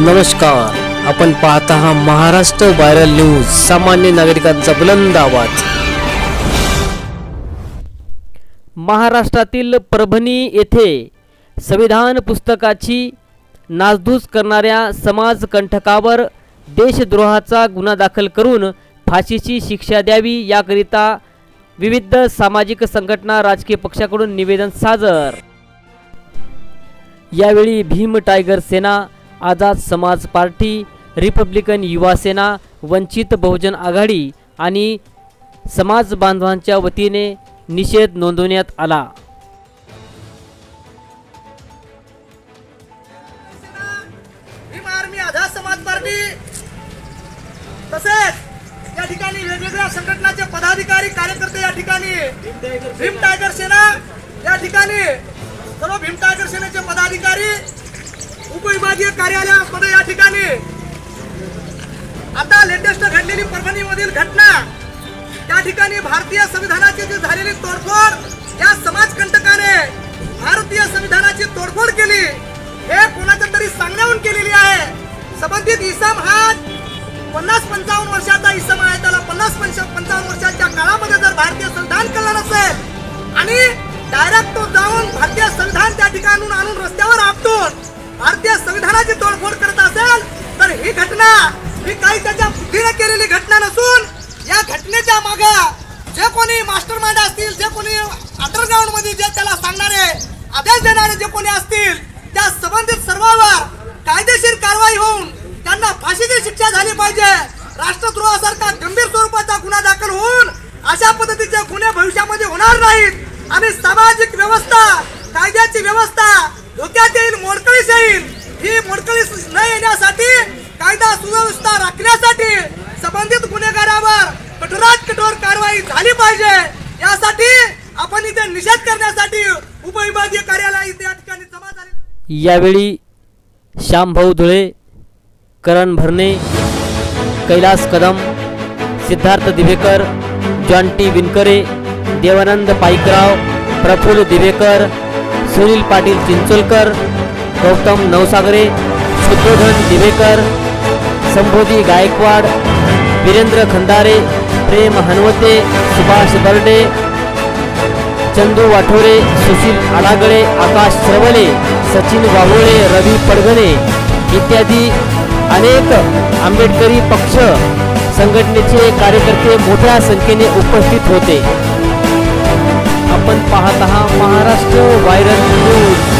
नमस्कार आपण पाहत आहात महाराष्ट्र व्हायरल न्यूज सामान्य नागरिकांचा बुलंद आवाज. महाराष्ट्रातील परभणी येथे संविधान पुस्तकाची नासधूस करणाऱ्या समाजकंठकावर देशद्रोहाचा गुन्हा दाखल करून फाशीची शिक्षा द्यावी याकरिता विविध सामाजिक संघटना राजकीय पक्षाकडून निवेदन सादर. यावेळी भीम टायगर सेना आझाद समाज पार्टी रिपब्लिकन युवा सेना वंचित बहुजन आघाडी आणि समाज बांधवांच्या वतीने निषेध नोंदवण्यात आला. आझाद समाज तसेच या ठिकाणी वेगवेगळ्या संघटनाचे पदाधिकारी कार्यकर्ते या ठिकाणी. भीम टायगर सेना या ठिकाणी. सर्व भीम टायगर सेनेचे पदाधिकारी उपविभागीय कार्यालयामध्ये या ठिकाणी आता लेटेस्ट घडलेली परभणीमधील घटना त्या ठिकाणी भारतीय संविधानाची जी झालेली तोडफोड या समाजकंटकाने भारतीय संविधानाची तोडफोड केली हे कोणाच्या तरी सांगण्याहून केलेली आहे. संबंधित इसम हा पन्नास पंचावन्न वर्षाचा इसम आहे. त्याला पन्नास पंच पंचावन्न वर्षाच्या काळामध्ये जर भारतीय संविधान कल्याण नसेल आणि डायरेक्ट तो जाऊन भारतीय संविधान त्या ठिकाणून आणून रस्त्यावर आपटून भारतीय संविधानाची तोडफोड करत असेल तर ही घटना ही काही त्याच्या बुद्धीने केलेली घटना नसून या घटनेच्या माग जे कोणी मास्टर माइंड असतील जे कोणी अंडरग्राऊंडमध्ये जे त्याला सांगणारे आदेश देणारे जे कोणी असतील त्या संबंधित सर्वांवर कायदेशीर कारवाई होऊन त्यांना फाशीची शिक्षा झाली पाहिजे. राष्ट्रद्रोहासारखा गंभीर स्वरूपाचा गुन्हा दाखल होऊन अशा पद्धतीचे गुन्हे भविष्यामध्ये होणार नाहीत. आणि सामाजिक व्यवस्था कायद्याची व्यवस्था धोक्यात मोडकळीस येईल. ही मोडकळीस न येण्यासाठी कायदा सुव्यवस्था राखण्यासाठी संबंधित गुन्हेगारावर कठोरात कठोर कारवाई झाली पाहिजे. यासाठी आपण इथे निषेध करण्यासाठी उपविभागीय कार्यालय इथे या ठिकाणी जमा झाले. यावेळी श्यामभाऊ धुळे करण भरणे कैलास कदम सिद्धार्थ दिवेकर जॉन्टी विनकरे देवानंद पाईकराव प्रफुल्ल दिवेकर सुनील पाटील चिंचोलकर गौतम नवसागरे सुद्धोधन दिवेकर संबोधी गायकवाड वीरेंद्र खंदारे प्रेम हनवते सुभाष बर्डे चंदू वाठोरे सुशील आडागळे आकाश श्रवले सचिन वाघोळे रवी पडगणे इत्यादी अनेक आंबेडकरी पक्ष संघटनेचे कार्यकर्ते मोठ्या संख्येने उपस्थित होते. आपण पाहत आहात महाराष्ट्र व्हायरल न्यूज